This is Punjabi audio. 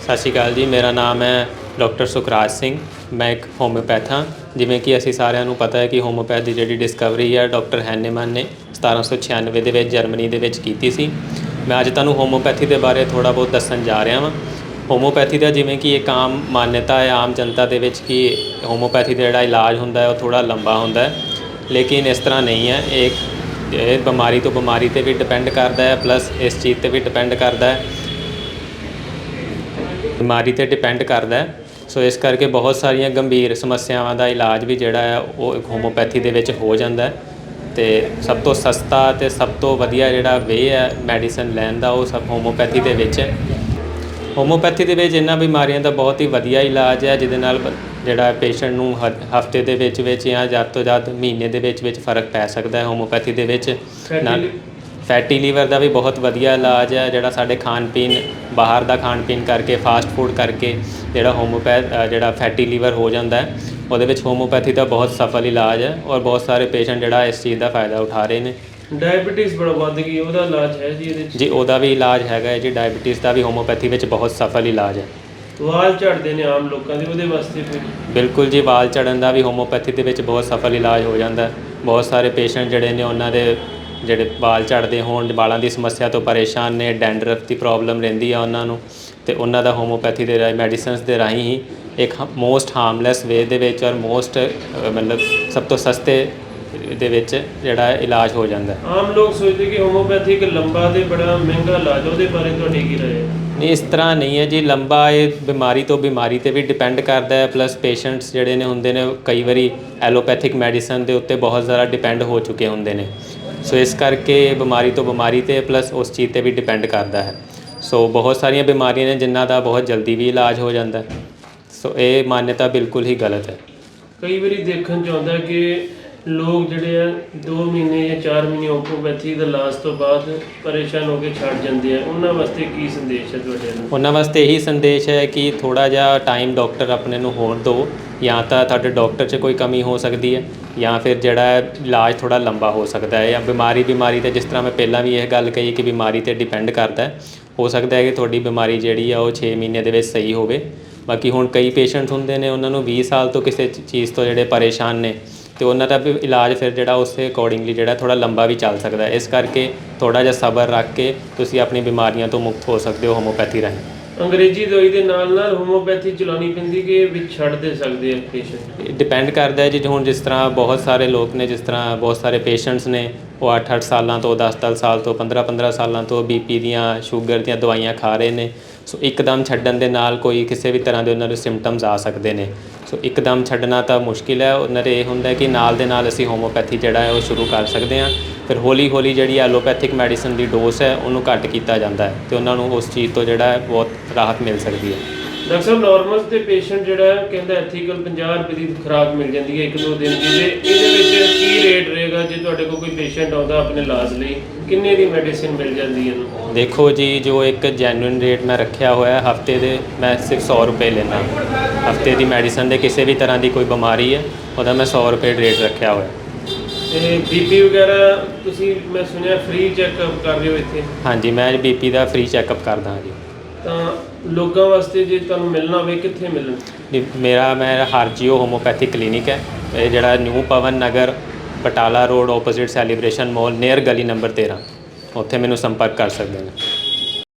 ਸਤਿ ਸ਼੍ਰੀ ਅਕਾਲ ਜੀ, ਮੇਰਾ ਨਾਮ ਹੈ ਡਾਕਟਰ ਸੁਖਰਾਜ ਸਿੰਘ। ਮੈਂ ਇੱਕ ਹੋਮਿਓਪੈਥ ਹਾਂ। ਜਿਵੇਂ ਕਿ ਅਸੀਂ ਸਾਰਿਆਂ ਨੂੰ ਪਤਾ ਹੈ ਕਿ ਹੋਮਿਓਪੈਥ ਦੀ ਜਿਹੜੀ ਡਿਸਕਵਰੀ ਹੈ, ਡਾਕਟਰ ਹੈਨੇਮਨ ਨੇ 1796 ਦੇ ਵਿੱਚ ਜਰਮਨੀ ਦੇ ਵਿੱਚ ਕੀਤੀ ਸੀ। ਮੈਂ ਅੱਜ ਤੁਹਾਨੂੰ ਹੋਮਿਓਪੈਥੀ ਦੇ ਬਾਰੇ ਥੋੜਾ ਬਹੁਤ ਦੱਸਣ ਜਾ ਰਿਹਾ ਹਾਂ ਹੋਮਿਓਪੈਥੀ ਦਾ ਜਿਵੇਂ ਕਿ ਇੱਕ ਆਮ ਮਾਨਤਾ ਹੈ, ਆਮ ਜਨਤਾ ਦੇ ਵਿੱਚ ਕਿ ਹੋਮਿਓਪੈਥੀ ਦਾ ਜਿਹੜਾ ਇਲਾਜ ਹੁੰਦਾ ਹੈ, ਉਹ ਥੋੜਾ ਲੰਬਾ ਹੁੰਦਾ ਹੈ। ਲੇਕਿਨ ਇਸ ਤਰ੍ਹਾਂ ਨਹੀਂ ਹੈ। ਇਹ ਇਹ ਬਿਮਾਰੀ ਤੋਂ ਬਿਮਾਰੀ ਤੇ ਵੀ ਡਿਪੈਂਡ ਕਰਦਾ ਹੈ ਪਲੱਸ ਇਸ ਚੀਜ਼ ਤੇ ਵੀ ਡਿਪੈਂਡ ਕਰਦਾ ਹੈ। ਬਿਮਾਰੀ ਤੇ ਡਿਪੈਂਡ ਕਰਦਾ ਹੈ। ਸੋ ਇਸ ਕਰਕੇ ਬਹੁਤ ਸਾਰੀਆਂ ਗੰਭੀਰ ਸਮੱਸਿਆਵਾਂ ਦਾ ਇਲਾਜ ਵੀ ਜਿਹੜਾ ਹੈ ਉਹ ਇੱਕ ਹੋਮੋਪੈਥੀ ਦੇ ਵਿੱਚ ਹੋ ਜਾਂਦਾ ਹੈ। ਤੇ ਸਭ ਤੋਂ ਸਸਤਾ ਤੇ ਸਭ ਤੋਂ ਵਧੀਆ ਜਿਹੜਾ ਵੇ ਹੈ ਮੈਡੀਸਨ ਲੈਣ ਦਾ ਉਹ ਸਭ ਹੋਮੋਪੈਥੀ ਦੇ ਵਿੱਚ ਹੈ। ਹੋਮੋਪੈਥੀ ਦੇ ਵਿੱਚ ਇਹਨਾਂ ਬਿਮਾਰੀਆਂ ਦਾ ਬਹੁਤ ਹੀ ਵਧੀਆ ਇਲਾਜ ਹੈ ਜਿਹਦੇ ਨਾਲ ਜਿਹੜਾ ਪੇਸ਼ੈਂਟ ਨੂੰ ਹਫ਼ਤੇ ਦੇ ਵਿੱਚ ਵਿੱਚ ਜਾਂ ਜ਼ਿਆਦਾ ਤੋਂ ਜ਼ਿਆਦਾ ਮਹੀਨੇ ਦੇ ਵਿੱਚ ਵਿੱਚ ਫ਼ਰਕ ਪੈ ਸਕਦਾ ਹੈ ਹੋਮੋਪੈਥੀ ਦੇ ਵਿੱਚ। ਨਾਲ ਫੈਟੀ ਲੀਵਰ ਦਾ ਵੀ ਬਹੁਤ ਵਧੀਆ ਇਲਾਜ ਹੈ ਜਿਹੜਾ ਸਾਡੇ ਖਾਣ ਪੀਣ ਬਾਹਰ ਦਾ ਖਾਣ ਪੀਣ ਕਰਕੇ ਫਾਸਟ ਫੂਡ ਕਰਕੇ ਜਿਹੜਾ ਹੋਮੋਪੈਥ ਜਿਹੜਾ ਫੈਟੀ ਲੀਵਰ ਹੋ ਜਾਂਦਾ ਹੈ ਉਹਦੇ ਵਿੱਚ ਹੋਮੋਪੈਥੀ ਦਾ ਬਹੁਤ ਸਫਲ ਇਲਾਜ ਹੈ ਔਰ ਬਹੁਤ ਸਾਰੇ ਪੇਸ਼ੈਂਟ ਜਿਹੜਾ ਇਸ ਚੀਜ਼ ਦਾ ਫਾਇਦਾ ਉਠਾ ਰਹੇ ਨੇ। ਡਾਇਬੀਟੀਜ਼ ਬੜਾ ਵੱਧ ਗਈ ਉਹਦਾ ਇਲਾਜ ਹੈ ਜੀ ਇਹਦੇ ਜੀ ਉਹਦਾ ਵੀ ਇਲਾਜ ਹੈਗਾ ਹੈ ਜੀ ਡਾਇਬੀਟਿਸ ਦਾ ਵੀ ਹੋਮੋਪੈਥੀ ਵਿੱਚ ਬਹੁਤ ਸਫਲ ਇਲਾਜ ਹੈ। ਵਾਲ ਝੜਦੇ ਨੇ ਆਮ ਲੋਕਾਂ ਦੇ ਉਹਦੇ ਵਾਸਤੇ ਕੋਈ ਬਿਲਕੁਲ ਜੀ ਵਾਲ ਝੜਨ ਦਾ ਵੀ ਹੋਮੋਪੈਥੀ ਦੇ ਵਿੱਚ ਬਹੁਤ ਸਫਲ ਇਲਾਜ ਹੋ ਜਾਂਦਾ ਹੈ। ਬਹੁਤ ਸਾਰੇ ਪੇਸ਼ੈਂਟ ਜਿਹੜੇ ਨੇ ਉਹਨਾਂ ਦੇ ਜਿਹੜੇ ਵਾਲ ਝੜਦੇ ਹੋਣ ਵਾਲਾਂ ਦੀ ਸਮੱਸਿਆ ਤੋਂ ਪਰੇਸ਼ਾਨ ਨੇ ਡੈਂਡਰਫ ਦੀ ਪ੍ਰੋਬਲਮ ਰਹਿੰਦੀ ਆ ਉਹਨਾਂ ਨੂੰ ਤੇ ਉਹਨਾਂ ਦਾ ਹੋਮੋਪੈਥੀ ਦੇ ਰਾਹੀਂ ਮੈਡੀਸਿਨਸ ਦੇ ਰਾਹੀਂ ਹੀ ਇੱਕ ਮੋਸਟ ਹਾਰਮਲੈਸ ਵੇ ਦੇ ਵਿੱਚ ਔਰ ਮੋਸਟ ਮਤਲਬ ਸਭ ਤੋਂ ਸਸਤੇ ਦੇ ਵਿੱਚ ਜਿਹੜਾ ਇਲਾਜ ਹੋ ਜਾਂਦਾ। ਆਮ ਲੋਕ ਸੋਚਦੇ ਕਿ ਹੋਮੋਪੈਥੀ ਇੱਕ ਲੰਬਾ ਤੇ ਬੜਾ ਮਹਿੰਗਾ ਇਲਾਜ ਉਹਦੇ ਬਾਰੇ ਤੁਹਾਡੀ ਕੀ ਰਾਏ ਹੈ ਨਹੀਂ ਇਸ ਤਰ੍ਹਾਂ ਨਹੀਂ ਹੈ ਜੀ ਲੰਬਾ ਇਹ ਬਿਮਾਰੀ ਤੋਂ ਬਿਮਾਰੀ ਤੇ ਵੀ ਡਿਪੈਂਡ ਕਰਦਾ ਹੈ ਪਲੱਸ ਪੇਸ਼ੈਂਟਸ ਜਿਹੜੇ ਨੇ ਹੁੰਦੇ ਨੇ ਕਈ ਵਾਰੀ ਐਲੋਪੈਥਿਕ ਮੈਡੀਸਨ ਦੇ ਉੱਤੇ ਬਹੁਤ ਜ਼ਿਆਦਾ ਡਿਪੈਂਡ ਹੋ ਚੁੱਕੇ ਹੁੰਦੇ ਨੇ। ਸੋ ਇਸ ਕਰਕੇ ਬਿਮਾਰੀ ਤੋਂ ਬਿਮਾਰੀ ਤੇ ਪਲੱਸ ਉਸ ਚੀਜ਼ ਤੇ ਵੀ ਡਿਪੈਂਡ ਕਰਦਾ ਹੈ। ਸੋ ਬਹੁਤ ਸਾਰੀਆਂ ਬਿਮਾਰੀਆਂ ਨੇ ਜਿਨ੍ਹਾਂ ਦਾ ਬਹੁਤ ਜਲਦੀ ਵੀ ਇਲਾਜ ਹੋ ਜਾਂਦਾ ਸੋ ਇਹ ਮਾਨਤਾ ਬਿਲਕੁਲ ਹੀ ਗਲਤ ਹੈ। ਕਈ ਵਾਰੀ ਦੇਖਣ ਚ ਆਉਂਦਾ ਕਿ ਲੋਕ ਜਿਹੜੇ ਆ 2 ਮਹੀਨੇ ਜਾਂ 4 ਮਹੀਨੇ ਹੋਮੋਪੈਥੀ ਦਾ ਇਲਾਜ ਤੋਂ ਬਾਅਦ ਪਰੇਸ਼ਾਨ ਹੋ ਕੇ ਛੱਡ ਜਾਂਦੇ ਆ। ਉਹਨਾਂ ਵਾਸਤੇ ਕੀ ਸੰਦੇਸ਼ ਹੈ ਤੁਹਾਡੇ ਨੂੰ ਉਹਨਾਂ ਵਾਸਤੇ ਇਹੀ ਸੰਦੇਸ਼ ਹੈ ਕਿ ਥੋੜਾ ਜਿਹਾ ਟਾਈਮ ਡਾਕਟਰ ਆਪਣੇ ਨੂੰ ਹੋਰ ਦਿਓ। ਜਾਂ ਤਾਂ ਤੁਹਾਡੇ ਡਾਕਟਰ 'ਚ ਕੋਈ ਕਮੀ ਹੋ ਸਕਦੀ ਹੈ, ਜਾਂ ਫਿਰ ਜਿਹੜਾ ਇਲਾਜ ਥੋੜਾ ਲੰਬਾ ਹੋ ਸਕਦਾ ਹੈ, ਜਾਂ ਬਿਮਾਰੀ ਬਿਮਾਰੀ ਤੇ ਜਿਸ ਤਰ੍ਹਾਂ ਮੈਂ ਪਹਿਲਾਂ ਵੀ ਇਹ ਗੱਲ ਕਹੀ ਕਿ ਬਿਮਾਰੀ ਤੇ ਡਿਪੈਂਡ ਕਰਦਾ ਹੈ, ਹੋ ਸਕਦਾ ਹੈ ਕਿ ਤੁਹਾਡੀ ਬਿਮਾਰੀ ਜਿਹੜੀ ਆ ਉਹ 6 ਮਹੀਨੇ ਦੇ ਵਿੱਚ ਸਹੀ ਹੋਵੇ। ਬਾਕੀ ਹੁਣ ਕਈ ਪੇਸ਼ੈਂਟਸ ਹੁੰਦੇ ਨੇ, ਉਹਨਾਂ ਨੂੰ 20 ਸਾਲ ਤੋਂ ਕਿਸੇ ਚੀਜ਼ ਤੋਂ ਜਿਹੜੇ ਪਰੇਸ਼ਾਨ ਨੇ ਤੇ ਉਹਨਾਂ ਦਾ ਵੀ ਇਲਾਜ ਫਿਰ ਜਿਹੜਾ ਉਸੇ ਅਕੋਰਡਿੰਗਲੀ ਜਿਹੜਾ ਥੋੜਾ ਲੰਬਾ ਵੀ ਚੱਲ ਸਕਦਾ ਹੈ। ਇਸ ਕਰਕੇ ਥੋੜਾ ਜਿਹਾ ਸਬਰ ਰੱਖ ਕੇ ਤੁਸੀਂ ਆਪਣੀ ਬਿਮਾਰੀਆਂ ਤੋਂ ਮੁਕਤ ਹੋ ਸਕਦੇ ਹੋ ਹੋਮੋਪੈਥੀ ਰਾਹੀਂ। ਅੰਗਰੇਜ਼ੀ ਦਵਾਈ ਦੇ ਨਾਲ ਨਾਲ ਹੋਮੋਪੈਥੀ ਚਲਾਉਣੀ ਪੈਂਦੀ ਕਿ ਵਿੱਚ ਛੱਡ ਦੇ ਸਕਦੇ ਆ ਪੇਸ਼ੈਂਟ ਡਿਪੈਂਡ ਕਰਦਾ ਹੈ ਜੀ ਹੁਣ ਜਿਸ ਤਰ੍ਹਾਂ ਬਹੁਤ ਸਾਰੇ ਲੋਕ ਨੇ ਜਿਸ ਤਰ੍ਹਾਂ ਬਹੁਤ ਸਾਰੇ ਪੇਸ਼ੈਂਟਸ ਨੇ ਉਹ 8-8 ਸਾਲਾਂ ਤੋਂ 10-10 ਸਾਲ ਤੋਂ 15-15 ਸਾਲਾਂ ਤੋਂ ਬੀਪੀ ਦੀਆਂ ਸ਼ੂਗਰ ਦੀਆਂ ਦਵਾਈਆਂ ਖਾ ਰਹੇ ਨੇ। ਸੋ ਇੱਕਦਮ ਛੱਡਣ ਦੇ ਨਾਲ ਕੋਈ ਕਿਸੇ ਵੀ ਤਰ੍ਹਾਂ ਦੇ ਉਹਨਾਂ ਨੂੰ ਸਿੰਪਟਮਸ ਆ ਸਕਦੇ ਨੇ। ਸੋ ਇੱਕਦਮ ਛੱਡਣਾ ਤਾਂ ਮੁਸ਼ਕਿਲ ਹੈ। ਉਹਨਾਂ ਦੇ ਇਹ ਹੁੰਦਾ ਕਿ ਨਾਲ ਦੇ ਨਾਲ ਅਸੀਂ ਹੋਮੋਪੈਥੀ ਜਿਹੜਾ ਹੈ ਉਹ ਸ਼ੁਰੂ ਕਰ ਸਕਦੇ ਹਾਂ। ਫਿਰ ਹੌਲੀ ਹੌਲੀ ਜਿਹੜੀ ਐਲੋਪੈਥਿਕ ਮੈਡੀਸਨ ਦੀ ਡੋਜ਼ ਹੈ, ਉਹਨੂੰ ਘੱਟ ਕੀਤਾ ਜਾਂਦਾ ਹੈ ਤੇ ਉਹਨਾਂ ਨੂੰ ਉਸ ਚੀਜ਼ ਤੋਂ ਜਿਹੜਾ ਹੈ ਬਹੁਤ ਰਾਹਤ ਮਿਲ ਸਕਦੀ ਹੈ। ਡਾਕਟਰ ਸਾਹਿਬ ਨਾਰਮਲ ਤੇ ਪੇਸ਼ੈਂਟ ਜਿਹੜਾ ਕਹਿੰਦਾ ਐਥੀਕਲ 50 ਰੁਪਏ ਦੀ ਖੁਰਾਕ ਮਿਲ ਜਾਂਦੀ ਹੈ ਇੱਕ ਦੋ ਦਿਨ ਦੀ ਰਹੇਗਾ ਜੇ ਤੁਹਾਡੇ ਕੋਲ ਕੋਈ ਪੇਸ਼ੈਂਟ ਆਉਂਦਾ ਆਪਣੇ ਇਲਾਜ ਲਈ ਕਿੰਨੇ ਦੀ ਮੈਡੀਸਿਨ ਮਿਲ ਜਾਂਦੀ ਹੈ ਇਹਨੂੰ? ਦੇਖੋ ਜੀ ਜੋ ਇੱਕ ਜੈਨੂਇਨ ਰੇਟ ਮੈਂ ਰੱਖਿਆ ਹੋਇਆ ਹੈ ਹਫ਼ਤੇ ਦੇ ਮੈਂ ਸਿਰਫ 100 ਰੁਪਏ ਲੈਣਾ ਹਫ਼ਤੇ ਦੀ ਮੈਡੀਸਨ ਦੇ ਕਿਸੇ ਵੀ ਤਰ੍ਹਾਂ ਦੀ ਕੋਈ ਬਿਮਾਰੀ ਹੈ ਉਹਦਾ ਮੈਂ 100 ਰੁਪਏ ਰੇਟ ਰੱਖਿਆ ਹੋਇਆ। ਤੇ ਬੀਪੀ ਵਗੈਰਾ ਤੁਸੀਂ ਮੈਂ ਸੁਣਿਆ ਫ੍ਰੀ ਚੈੱਕਅਪ ਕਰ ਰਹੇ ਹੋ ਇੱਥੇ? ਹਾਂਜੀ ਮੈਂ ਬੀਪੀ ਦਾ ਫ੍ਰੀ ਚੈੱਕਅਪ ਕਰਦਾ ਹਾਂ ਜੀ। ਤਾਂ ਲੋਕਾਂ ਵਾਸਤੇ ਜੇ ਤੁਹਾਨੂੰ ਮਿਲਣਾ ਹੋਵੇ ਕਿੱਥੇ ਮਿਲਣ? ਜੀ, ਮੇਰਾ ਮੈਂ ਹਰਜੀਓ ਹੋਮੋਪੈਥਿਕ ਕਲੀਨਿਕ ਹੈ ਇਹ ਜਿਹੜਾ new Pawan Nagar Batala road opposite celebration mall near ਗਲੀ ਨੰਬਰ 13 ਉੱਥੇ ਮੈਨੂੰ ਸੰਪਰਕ ਕਰ ਸਕਦੇ ਨੇ।